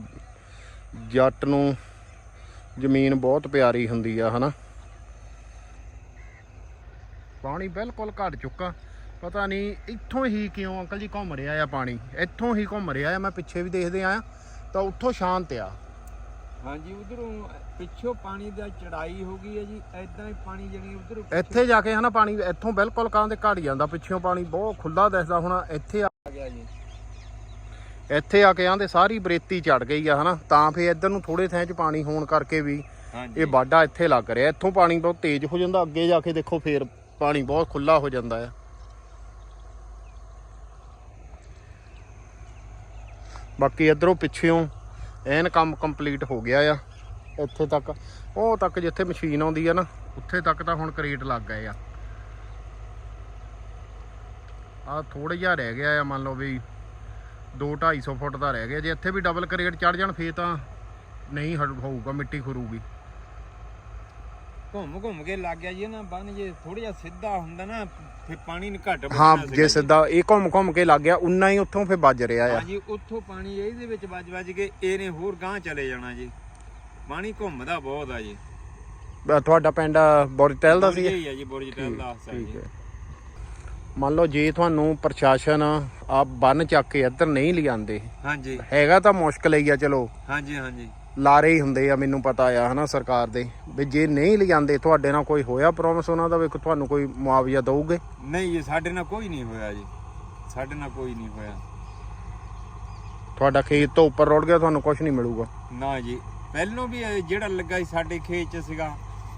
ਜੱਟ ਨੂੰ ਜ਼ਮੀਨ ਬਹੁਤ ਪਿਆਰੀ ਹੁੰਦੀ ਆ, ਹਨਾ? ਪਾਣੀ ਬਿਲਕੁਲ ਘਟ ਚੁੱਕਾ। ਪਤਾ ਨਹੀਂ ਇੱਥੋਂ ਹੀ ਕਿਉਂ ਅੰਕਲ ਜੀ ਘੁੰਮ ਰਿਹਾ ਆ ਪਾਣੀ। ਇੱਥੋਂ ਹੀ ਘੁੰਮ ਰਿਹਾ ਆ, ਮੈਂ ਪਿੱਛੇ ਵੀ ਦੇਖਦੇ ਆ ਤਾਂ ਉੱਥੋਂ ਸ਼ਾਂਤ ਆ। ਹਾਂਜੀ ਉਧਰੋਂ ਪਿੱਛੋਂ ਪਾਣੀ ਦਾ ਚੜਾਈ ਹੋ ਗਈ ਹੈ ਜੀ ਐਦਾਂ ਹੀ ਪਾਣੀ ਜਣੀ ਉਧਰੋਂ ਇੱਥੇ ਜਾ ਕੇ ਹਨਾ ਪਾਣੀ ਇੱਥੋਂ ਬਿਲਕੁਲ ਕਾਂ ਦੇ ਘੜ ਜਾਂਦਾ ਪਿੱਛੋਂ ਪਾਣੀ ਬਹੁਤ ਖੁੱਲਾ ਦਿਸਦਾ ਹੁਣ ਇੱਥੇ ਆ ਗਿਆ ਜੀ। ਇੱਥੇ ਆ ਕੇ ਆਂਦੇ ਸਾਰੀ ਬਰੇਤੀ ਚੜ ਗਈ ਆ ਹਨਾ ਤਾਂ ਫੇ ਇੱਧਰ ਨੂੰ ਥੋੜੇ ਥਾਂ 'ਚ ਪਾਣੀ ਹੋਣ ਕਰਕੇ ਵੀ ਇਹ ਬਾਡਾ ਇੱਥੇ ਲੱਗ ਰਿਹਾ ਇੱਥੋਂ ਪਾਣੀ ਬਹੁਤ ਤੇਜ਼ ਹੋ ਜਾਂਦਾ ਅੱਗੇ ਜਾ ਕੇ ਦੇਖੋ ਫੇਰ ਪਾਣੀ ਬਹੁਤ ਖੁੱਲਾ ਹੋ ਜਾਂਦਾ ਆ। ਬਾਕੀ ਇਧਰੋਂ ਪਿੱਛੇੋਂ ਐਨ ਕੰਮ ਕੰਪਲੀਟ ਹੋ ਗਿਆ ਆ। ਇੱਥੇ ਤੱਕ, ਉਹ ਤੱਕ ਜਿੱਥੇ ਮਸ਼ੀਨ ਆਉਂਦੀ ਆ ਨਾ, ਉੱਥੇ ਤੱਕ ਤਾਂ ਹੁਣ ਕਰੇਟ ਲੱਗ ਗਏ ਆ। ਆ ਥੋੜਾ ਜਿਹਾ ਰਹਿ ਗਿਆ ਆ, ਮੰਨ ਲਓ ਵੀ 2 250 ਫੁੱਟ ਦਾ ਰਹਿ ਗਿਆ। ਜੇ ਇੱਥੇ ਵੀ ਡਬਲ ਕਰੇਟ ਚੜ ਜਾਣ, ਫੇਰ ਤਾਂ ਨਹੀਂ ਹਟ- ਹੋਊਗਾ, ਮਿੱਟੀ ਖੁਰੂਗੀ। ਘੁੰਮ ਘੁੰਮ ਕੇ ਲੱਗ ਗਿਆ ਜੀ ਨਾ ਬੰਨ ਜੇ ਥੋੜਾ ਜਿਹਾ ਸਿੱਧਾ ਹੁੰਦਾ ਨਾ ਫਿਰ ਪਾਣੀ ਨੂੰ ਘੱਟ ਹਾਂ ਜੇ। ਸਿੱਧਾ ਇਹ ਘੁੰਮ ਘੁੰਮ ਕੇ ਲੱਗ ਗਿਆ ਉਨਾ ਹੀ ਉੱਥੋਂ ਫੇ ਵੱਜ ਰਿਹਾ ਆ। ਹਾਂਜੀ ਉੱਥੋਂ ਪਾਣੀ ਇਹਦੇ ਵਿੱਚ ਵੱਜ ਵੱਜ ਕੇ ਇਹਨੇ ਹੋਰ ਗਾਂਹ ਚਲੇ ਜਾਣਾ ਜੀ। ਪਾਣੀ ਘੁੰਮਦਾ ਬਹੁਤ ਆ ਜੀ। ਤੁਹਾਡਾ ਪਿੰਡ ਬੋਰੀਟੈਲ ਦਾ ਸੀ? ਹੀ ਜੀ ਦਾ ਹਾਸਾ ਜੀ। ਮੰਨ ਲਓ ਜੇ ਤੁਹਾਨੂੰ ਪ੍ਰਸ਼ਾਸਨ ਆ ਬੰਨ ਚੱਕ ਕੇ ਇੱਧਰ ਨਹੀਂ ਲਿਆਂਦੇ ਹਾਂਜੀ। ਹੈਗਾ ਤਾਂ ਮੁਸ਼ਕਲ ਹੀ ਆ ਚਲੋ। ਹਾਂਜੀ ਹਾਂਜੀ। ਲਾਰੇ ਹੀ ਹੁੰਦੇ ਆ ਮੈਨੂੰ ਪਤਾ ਆ ਹਨਾ ਸਰਕਾਰ ਦੇ। ਵੀ ਜੇ ਨਹੀਂ ਲਿਆਂਦੇ ਤੁਹਾਡੇ ਨਾਲ ਕੋਈ ਹੋਇਆ ਪ੍ਰੋਮਿਸ ਉਹਨਾਂ ਦਾ ਵੀ ਤੁਹਾਨੂੰ ਕੋਈ ਮੁਆਵਜ਼ਾ ਦਊਗੇ? ਨਹੀਂ ਜੀ ਸਾਡੇ ਨਾਲ ਕੋਈ ਨਹੀਂ ਹੋਇਆ ਜੀ। ਸਾਡੇ ਨਾਲ ਕੋਈ ਨਹੀਂ ਹੋਇਆ। ਤੁਹਾਡਾ ਖੇਤ ਤੋਂ ਉੱਪਰ ਰੋੜ ਗਿਆ ਤੁਹਾਨੂੰ ਕੁਝ ਨਹੀਂ ਮਿਲੂਗਾ? ਨਾ ਜੀ ਪਹਿਲੋਂ ਵੀ ਇਹ ਜਿਹੜਾ ਲੱਗਾ ਸੀ ਸਾਡੇ ਖੇਤ 'ਚ ਸੀਗਾ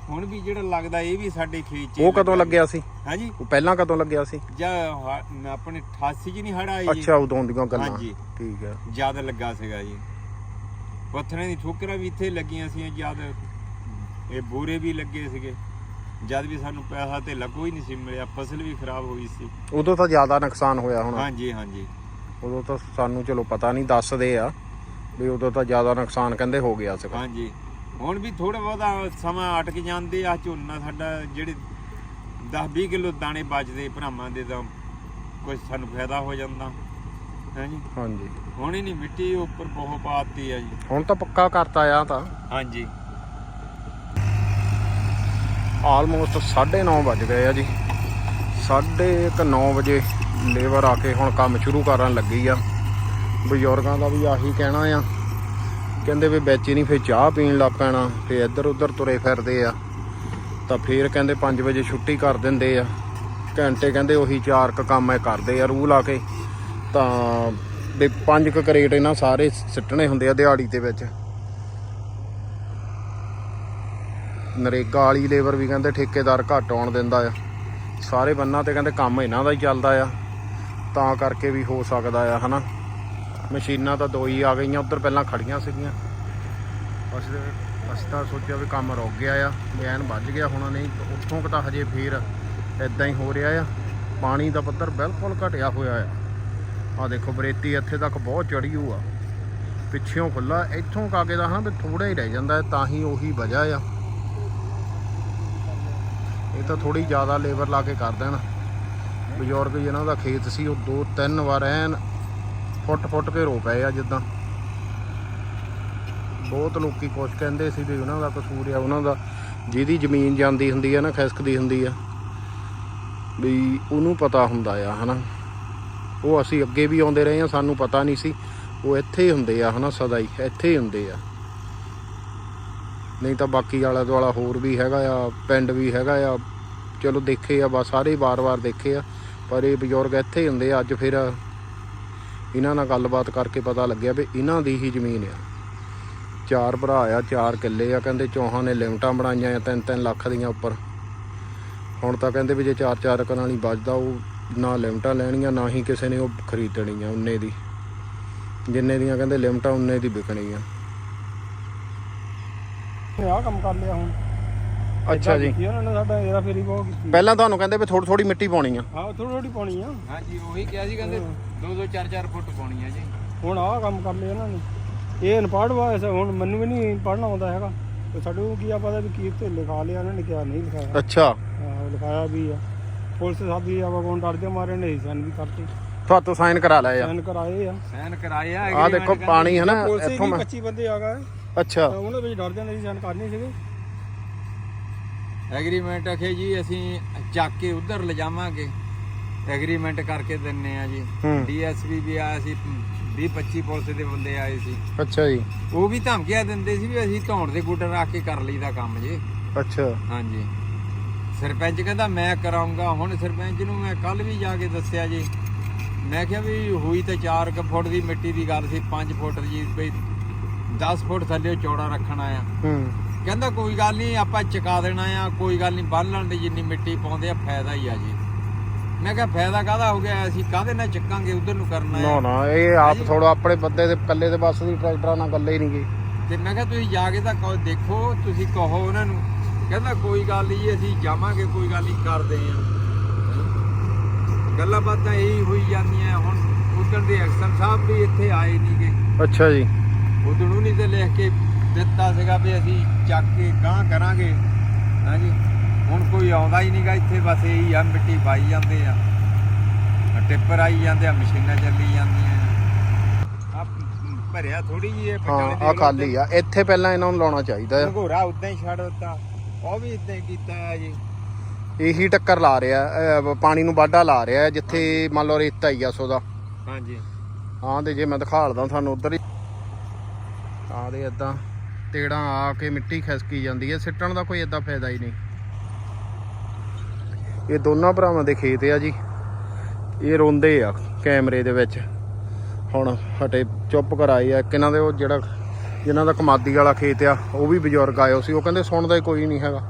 ਹੁਣ ਵੀ ਜਿਹੜਾ ਲੱਗਦਾ ਇਹ ਵੀ ਸਾਡੇ ਖੇਤ 'ਚ ਹੀ ਉਹ ਕਦੋਂ ਲੱਗਾ ਲੱਗਿਆ ਸੀ? ਜੀ। ਹਾਂਜੀ ਉਹ ਪਹਿਲਾਂ ਕਦੋਂ ਲੱਗਿਆ ਸੀ? ਜਾਂ ਹ- ਆਪਣੇ 88 'ਚ ਨਹੀਂ ਹੜਾ ਆਈ ਜੀ। ਅੱਛਾ ਉਦੋਂ ਦੀਆਂ ਗੱਲਾਂ। ਹਾਂਜੀ। ਠੀਕ ਹੈ। ਜ਼ਿਆਦਾ ਲੱਗਾ ਸੀਗਾ ਜੀ। ਪੱਥਰਾਂ ਦੀ ਠੋਕਰਾਂ ਵੀ ਇੱਥੇ ਲੱਗੀਆਂ ਸੀ ਜਦ ਇਹ ਬੂਰੇ ਵੀ ਲੱਗੇ ਸੀਗੇ। ਜਦ ਵੀ ਸਾਨੂੰ ਪੈਸਾ ਤੇ ਲੱਗੋ ਹੀ ਨਹੀਂ ਸੀ ਮਿਲਿਆ ਫਸਲ ਵੀ ਖਰਾਬ ਹੋਈ ਸੀ। ਉਦੋਂ ਤਾਂ ਜ਼ਿਆਦਾ ਨੁਕਸਾਨ ਹੋਇਆ ਹੋਣਾ। ਹਾਂਜੀ ਹਾਂਜੀ। ਉਦੋਂ ਤਾਂ ਸਾਨੂੰ ਚਲੋ ਪਤਾ ਨਹੀਂ ਦੱਸਦੇ ਆ ਵੀ ਉਦੋਂ ਤਾਂ ਜ਼ਿਆਦਾ ਨੁਕਸਾਨ ਕਹਿੰਦੇ ਹੋ ਗਿਆ ਸੀਗਾ। ਹਾਂਜੀ। ਹੁਣ ਵੀ ਥੋੜਾ ਬਹੁਤਾ ਸਮਾਂ ਅਟਕ ਜਾਂਦੇ ਆ ਝੋਨਾ ਸਾਡਾ ਜਿਹੜੇ 10 20 ਕਿਲੋ ਦਾਣੇ ਬਚਦੇ ਭਰਾਵਾਂ ਦੇ ਤਾਂ ਕੁਝ ਸਾਨੂੰ ਫਾਇਦਾ ਹੋ ਜਾਂਦਾ। ਹਾਂਜੀ ਹਾਂਜੀ। ਹੁਣ ਹੀ ਨਹੀਂ ਮਿੱਟੀ ਉੱਪਰ ਬਹੁਤ ਪਾਤੀ ਆ ਜੀ। ਹੁਣ ਤਾਂ ਪੱਕਾ ਕਰਤਾ ਆ ਤਾਂ। ਹਾਂਜੀ। ਆਲਮੋਸਟ 9:30 ਵੱਜ ਗਏ ਆ ਜੀ। 9:30 ਵਜੇ ਲੇਬਰ ਆ ਕੇ ਹੁਣ ਕੰਮ ਸ਼ੁਰੂ ਕਰਨ ਲੱਗੀ ਆ। ਬਜ਼ੁਰਗਾਂ ਦਾ ਵੀ ਆਹੀ ਕਹਿਣਾ ਆ। ਕਹਿੰਦੇ ਵੀ ਵਿੱਚ ਹੀ ਨਹੀਂ ਫੇ ਚਾਹ ਪੀਣ ਲੱਗ ਪੈਣਾ ਫੇ ਇੱਧਰ ਉੱਧਰ ਤੁਰੇ ਫਿਰਦੇ ਆ। ਤਾਂ ਫੇਰ ਕਹਿੰਦੇ 5 ਵਜੇ ਛੁੱਟੀ ਕਰ ਦਿੰਦੇ ਆ। ਘੰਟੇ ਕਹਿੰਦੇ ਉਹੀ ਚਾਰ ਕ ਕੰਮ ਐ ਕਰਦੇ ਆ ਰੂਹ ਲਾ ਕੇ। ਤਾਂ ਵੀ ਪੰਜ ਕੁ ਕਰੇਟ ਇਹਨਾਂ ਸਾਰੇ ਸਿੱਟਣੇ ਹੁੰਦੇ ਆ ਦਿਹਾੜੀ ਦੇ ਵਿੱਚ। ਨਰੇਗਾ ਵਾਲੀ ਲੇਬਰ ਵੀ ਕਹਿੰਦੇ ਠੇਕੇਦਾਰ ਘੱਟ ਆਉਣ ਦਿੰਦਾ ਆ। ਸਾਰੇ ਬੰਨਾਂ ਤੇ ਕਹਿੰਦੇ ਕੰਮ ਇਹਨਾਂ ਦਾ ਹੀ ਚੱਲਦਾ ਆ। ਤਾਂ ਕਰਕੇ ਵੀ ਹੋ ਸਕਦਾ ਆ, ਹਨਾ? ਮਸ਼ੀਨਾਂ ਤਾਂ ਦੋ ਹੀ ਆ ਗਈਆਂ, ਉੱਧਰ ਪਹਿਲਾਂ ਖੜੀਆਂ ਸੀਗੀਆਂ। ਅਸੀਂ ਅਸੀਂ ਤਾਂ ਸੋਚਿਆ ਵੀ ਕੰਮ ਰੁਕ ਗਿਆ ਆ ਵੀ ਐਨ ਵੱਜ ਗਿਆ ਹੋਣਾ, ਨਹੀਂ ਉੱਥੋਂ ਕੁ ਤਾਂ ਹਜੇ ਫੇਰ ਇਦਾਂ ਹੀ ਹੋ ਰਿਹਾ ਆ। ਪਾਣੀ ਦਾ ਪੱਧਰ ਬਿਲਕੁਲ ਘਟਿਆ ਹੋਇਆ ਆ। ਆ ਦੇਖੋ ਬਰੇਤੀ ਇੱਥੇ ਤੱਕ ਬਹੁਤ ਚੜੀ ਹੋਊ ਆ। ਪਿੱਛੇੋਂ ਖੁੱਲਾ ਇੱਥੋਂ ਕਾਗੇ ਦਾ ਹਾਂ ਵੀ ਥੋੜਾ ਹੀ ਰਹਿ ਜਾਂਦਾ ਤਾਂ ਹੀ ਉਹੀ ਵਜ੍ਹਾ ਆ। ਇਹ ਤਾਂ ਥੋੜੀ ਜ਼ਿਆਦਾ ਲੇਬਰ ਲਾ ਕੇ ਕਰ ਦੇਣ। ਬਜ਼ੁਰਗ ਜਿਹਨਾਂ ਦਾ ਖੇਤ ਸੀ, ਉਹ ਦੋ ਤਿੰਨ ਵਾਰ ਐਨ ਫੁੱਟ ਫੁੱਟ ਕੇ ਰੋ ਪਏ ਆ ਜਿੱਦਾਂ। ਬਹੁਤ ਲੋਕੀ ਕੁਛ ਕਹਿੰਦੇ ਸੀ ਵੀ ਉਹਨਾਂ ਦਾ ਕਸੂਰ ਆ, ਉਹਨਾਂ ਦਾ ਜਿਹਦੀ ਜ਼ਮੀਨ ਜਾਂਦੀ ਹੁੰਦੀ ਆ ਨਾ, ਖਿਸਕਦੀ ਹੁੰਦੀ ਆ। ਵੀ ਉਹਨੂੰ ਪਤਾ ਹੁੰਦਾ ਆ, ਹਨਾ। ਉਹ ਅਸੀਂ ਅੱਗੇ ਵੀ ਆਉਂਦੇ ਰਹੇ ਹਾਂ, ਸਾਨੂੰ ਪਤਾ ਨਹੀਂ ਸੀ। ਉਹ ਇੱਥੇ ਹੀ ਹੁੰਦੇ ਆ, ਹਨਾ ਸਦਾ ਹੀ ਇੱਥੇ ਹੀ ਹੁੰਦੇ ਆ। ਨਹੀਂ ਤਾਂ ਬਾਕੀ ਆਲਾ ਦੁਆਲਾ ਹੋਰ ਵੀ ਹੈਗਾ ਆ, ਪਿੰਡ ਵੀ ਹੈਗਾ ਆ। ਚਲੋ ਦੇਖੇ ਆ, ਬਸ ਸਾਰੇ ਵਾਰ-ਵਾਰ ਦੇਖੇ ਆ। ਪਰ ਇਹ ਬਜ਼ੁਰਗ ਇੱਥੇ ਹੀ ਹੁੰਦੇ ਆ। ਅੱਜ ਫਿਰ ਇਹਨਾਂ ਨਾਲ ਗੱਲਬਾਤ ਕਰਕੇ ਪਤਾ ਲੱਗਿਆ ਵੀ ਇਹਨਾਂ ਦੀ ਹੀ ਜ਼ਮੀਨ ਆ। ਚਾਰ ਭਰਾ ਆ, ਚਾਰ ਕਿੱਲੇ ਆ। ਕਹਿੰਦੇ ਚੌਹਾਂ ਨੇ ਲਿਮਟਾਂ ਬਣਾਈਆਂ ਆ 3-3 ਲੱਖ ਦੀਆਂ ਉੱਪਰ। ਹੁਣ ਤਾਂ ਕਹਿੰਦੇ ਵੀ ਜੇ ਚਾਰ ਚਾਰ ਕਰਨ ਵਾਲੀ ਬਚਦਾ ਉਹ ਨਾ ਲਿਮਟਾਂ ਲੈਣੀਆਂ ਨਾ ਹੀ ਕਿਸੇ ਨੇ ਉਹ ਖਰੀਦਣੀ ਆ ਉਨੇ ਦੀ। ਜਿੰਨੇ ਦੀਆਂ ਕਹਿੰਦੇ ਲਿਮਟਾਂ ਉਨੇ ਦੀ ਵਿਕਣੀ ਆ ਆਹ ਕੰਮ ਕਰ ਲਿਆ ਹੁਣ। ਅੱਛਾ ਜੀ। ਕੀ ਉਹਨਾਂ ਨੇ ਸਾਡਾ ਇਹਦਾ ਫੇਰੀ ਬਹੁਤ ਕੀਤੀ। ਪਹਿਲਾਂ ਤੁਹਾਨੂੰ ਕਹਿੰਦੇ ਵੀ ਥੋੜੀ ਥੋੜੀ ਮਿੱਟੀ ਪਾਉਣੀ ਆ। ਹਾਂ ਥੋੜੀ ਥੋੜੀ ਪਾਉਣੀ ਆ। ਹਾਂਜੀ ਉਹੀ ਕਿਹਾ ਸੀ ਕਹਿੰਦੇ 2-2 4-4 ਫੁੱਟ ਪਾਉਣੀ ਆ ਜੀ। ਹੁਣ ਆਹ ਕੰਮ ਕਰ ਲਿਆ ਇਹਨਾਂ ਨੇ। ਇਹ ਅਨਪੜ੍ਹ ਵਾ ਇਸ- ਹੁਣ ਮੈਨੂੰ ਵੀ ਨਹੀਂ ਪੜ੍ਹਨਾ ਆਉਂਦਾ ਹੈਗਾ। ਤੇ ਸਾਡੇ ਨੂੰ ਕੀ ਆ ਪਤਾ ਵੀ ਕੀ ਤੇ ਲਿਖਾ ਲਿਆ ਉਹਨਾਂ ਨੇ ਕਿਹਾ ਨਹੀਂ ਲਿਖਾਇਆ। ਅੱਛਾ। ਲਿਖਾਇਆ ਵੀ ਆ। ਪੁਲਿਸ ਸਾਡੀ ਆਵਾ ਕੋਣ ਡਰਦੇ ਮਾਰੇ ਨਹੀਂ ਸਨ ਵੀ ਕਰਤੇ। ਤੁਹਾਤੋਂ ਸਾਈਨ ਕਰਾ ਲਏ ਆ? ਸੈਨ ਕਰਾਏ ਆ। ਸੈਨ ਕਰਾਏ ਆ ਆ ਦੇਖੋ ਪਾਣੀ ਹੈ ਨਾ ਪੁਲਿਸ ਇੱਥੋਂ ਮੈਂ 25 ਬੰਦੇ ਆ ਗਏ ਅੱਛਾ। ਉਹਨਾਂ ਵਿੱਚ ਡਰ ਜਾਂਦੇ ਸੀ ਸੈਨ ਕਰਨੇ ਸੀਗੇ। ਐਗਰੀਮੈਂਟ ਆਖੇ ਜੀ ਅਸੀਂ ਚੱਕ ਕੇ ਉਧਰ ਲਿਜਾਵਾਂਗੇ। ਐਗਰੀਮੈਂਟ ਕਰਕੇ ਦਿੰਨੇ ਆ ਜੀ। ਡੀਐਸਪੀ ਵੀ ਆਇਆ ਸੀ 20 25 ਪੁਲਿਸ ਦੇ ਬੰਦੇ ਆਏ ਸੀ। ਅੱਛਾ ਜੀ। ਉਹ ਵੀ ਧਮਕੀਆਂ ਦਿੰਦੇ ਸੀ ਵੀ ਅਸੀਂ ਧੌਣ ਦੇ ਗੁੱਟ ਰੱਖ ਕੇ ਕਰ ਲਈਦਾ ਕੰਮ ਜੀ। ਅੱਛਾ। ਹਾਂਜੀ। ਸਰਪੰਚ ਕਹਿੰਦਾ ਮੈਂ ਕਰਾਉਂਗਾ। ਹੁਣ ਸਰਪੰਚ ਨੂੰ ਮੈਂ ਕੱਲ ਵੀ ਜਾ ਕੇ ਦੱਸਿਆ ਜੀ। ਮੈਂ ਕਿਹਾ ਵੀ ਹੋਈ ਤਾਂ 4 ਫੁੱਟ ਦੀ ਮਿੱਟੀ ਦੀ ਗੱਲ ਸੀ 5 ਫੁੱਟ ਜੀ ਬਈ 10 ਫੁੱਟ ਥੱਲੇ ਚੌੜਾ ਰੱਖਣਾ ਆ ਹੂੰ। ਕਹਿੰਦਾ ਕੋਈ ਗੱਲ ਨਹੀਂ ਆਪਾਂ ਚਕਾ ਦੇਣਾ ਆ ਕੋਈ ਗੱਲ ਨਹੀਂ ਬੰਨ ਲੈਣ ਦੀ ਜਿੰਨੀ ਮਿੱਟੀ ਪਾਉਂਦੇ ਆ ਫਾਇਦਾ ਹੀ ਆ ਜੀ। ਮੈਂ ਕਿਹਾ ਫਾਇਦਾ ਕਾਹਦਾ ਹੋ ਗਿਆ? ਅਸੀਂ ਕਾਹਦੇ ਨਾਲ ਚੱਕਾਂਗੇ? ਉਧਰ ਨੂੰ ਕਰਨਾ ਨਾ ਨਾ ਇਹ ਆਪ ਥੋੜਾ ਆਪਣੇ ਬੰਦੇ ਦੇ ਕੱਲੇ ਦੇ ਬੱਸ ਦੀ ਟਰੈਕਟਰਾਂ ਨਾਲ ਗੱਲੇ ਹੀ ਨਹੀਂ ਗਈ। ਤੇ ਮੈਂ ਕਿਹਾ ਤੁਸੀਂ ਜਾ ਕੇ ਤਾਂ ਦੇਖੋ ਤੁਸੀਂ ਕਹੋ ਉਹਨਾਂ ਨੂੰ। ਕਹਿੰਦਾ ਕੋਈ ਗੱਲ ਨਹੀਂ ਅਸੀਂ ਜਾਵਾਂਗੇ ਕੋਈ ਗੱਲ ਨਹੀਂ ਕਰਦੇ ਆ ਗੱਲਾਂ ਬਾਤਾਂ ਇਹੀ ਹੋਈ ਜਾਂਦੀਆਂ। ਹੁਣ ਉਦੋਂ ਦੇ ਐਕਸ਼ਨ ਸਾਹਿਬ ਵੀ ਇੱਥੇ ਆਏ ਨਹੀਂਗੇ। ਅੱਛਾ ਜੀ। ਉਦੋਂ ਨੂੰ ਨਹੀਂ ਤੇ ਲਿਖ ਕੇ ਦਿੱਤਾ ਸੀਗਾ ਵੀ ਅਸੀਂ ਚੱਕ ਕੇ ਗਾਂ ਕਰਾਂਗੇ। ਹਾਂਜੀ। ਹੁਣ ਕੋਈ ਆਉਂਦਾ ਹੀ ਨਹੀਂਗਾ ਇੱਥੇ ਬਸ ਇਹੀ ਆ ਮਿੱਟੀ ਪਾਈ ਜਾਂਦੇ ਆ। ਟਿੱਪਰ ਆਈ ਜਾਂਦੇ ਆ ਮਸ਼ੀਨਾਂ ਚੱਲੀ ਜਾਂਦੀਆਂ। ਆ ਭਰਿਆ ਥੋੜੀ ਜੀ ਇਹ ਹਾਂ ਆ ਖਾਲੀ ਆ। ਇੱਥੇ ਪਹਿਲਾਂ ਇਹਨਾਂ ਨੂੰ ਲਾਉਣਾ ਚਾਹੀਦਾ ਆ। ਘੋਰਾ ਉਦਾਂ ਹੀ ਛੱਡ ਦਿੱਤਾ। ਉਹ ਵੀ ਇਦਾਂ ਕੀਤਾ ਹੈ ਜੀ। ਇਹੀ ਟੱਕਰ ਲਾ ਰਿਹਾ ਅਹ, ਪਾਣੀ ਨੂੰ ਵਾਢਾ ਲਾ ਰਿਹਾ ਜਿੱਥੇ ਮੰਨ ਲਓ ਰੇਤਾ ਹੀ ਆ ਸੋਦਾ। ਹਾਂਜੀ। ਹਾਂ ਤੇ ਜੇ ਮੈਂ ਦਿਖਾਲਦਾ ਤੁਹਾਨੂੰ ਉਧਰ ਹੀ। ਆ ਦੇ ਇਦਾਂ ਤੇੜਾਂ ਆ ਕੇ ਮਿੱਟੀ ਖਿਸਕੀ ਜਾਂਦੀ ਹੈ ਸਿੱਟਣ ਦਾ ਕੋਈ ਇਦਾਂ ਫਾਇਦਾ ਹੀ ਨਹੀਂ। ਇਹ ਦੋਨਾਂ ਭਰਾਵਾਂ ਦੇ ਖੇਤ ਆ ਜੀ। ਇਹ ਰੋਂਦੇ ਆ ਕੈਮਰੇ ਦੇ ਵਿੱਚ। ਹੁਣ ਹਟੇ ਚੁੱਪ ਕਰਾਏ ਆ ਕਿਨਾਂ ਦੇ ਉਹ ਜਿਹੜਾ ਜਿਨ੍ਹਾਂ ਦਾ ਕਮਾਦੀ ਵਾਲਾ ਖੇਤ ਆ, ਉਹ ਵੀ ਬਜ਼ੁਰਗ ਆਇਓ ਸੀ। ਉਹ ਕਹਿੰਦੇ, ਸੁਣਦਾ ਹੀ ਕੋਈ ਨਹੀਂ ਹੈਗਾ।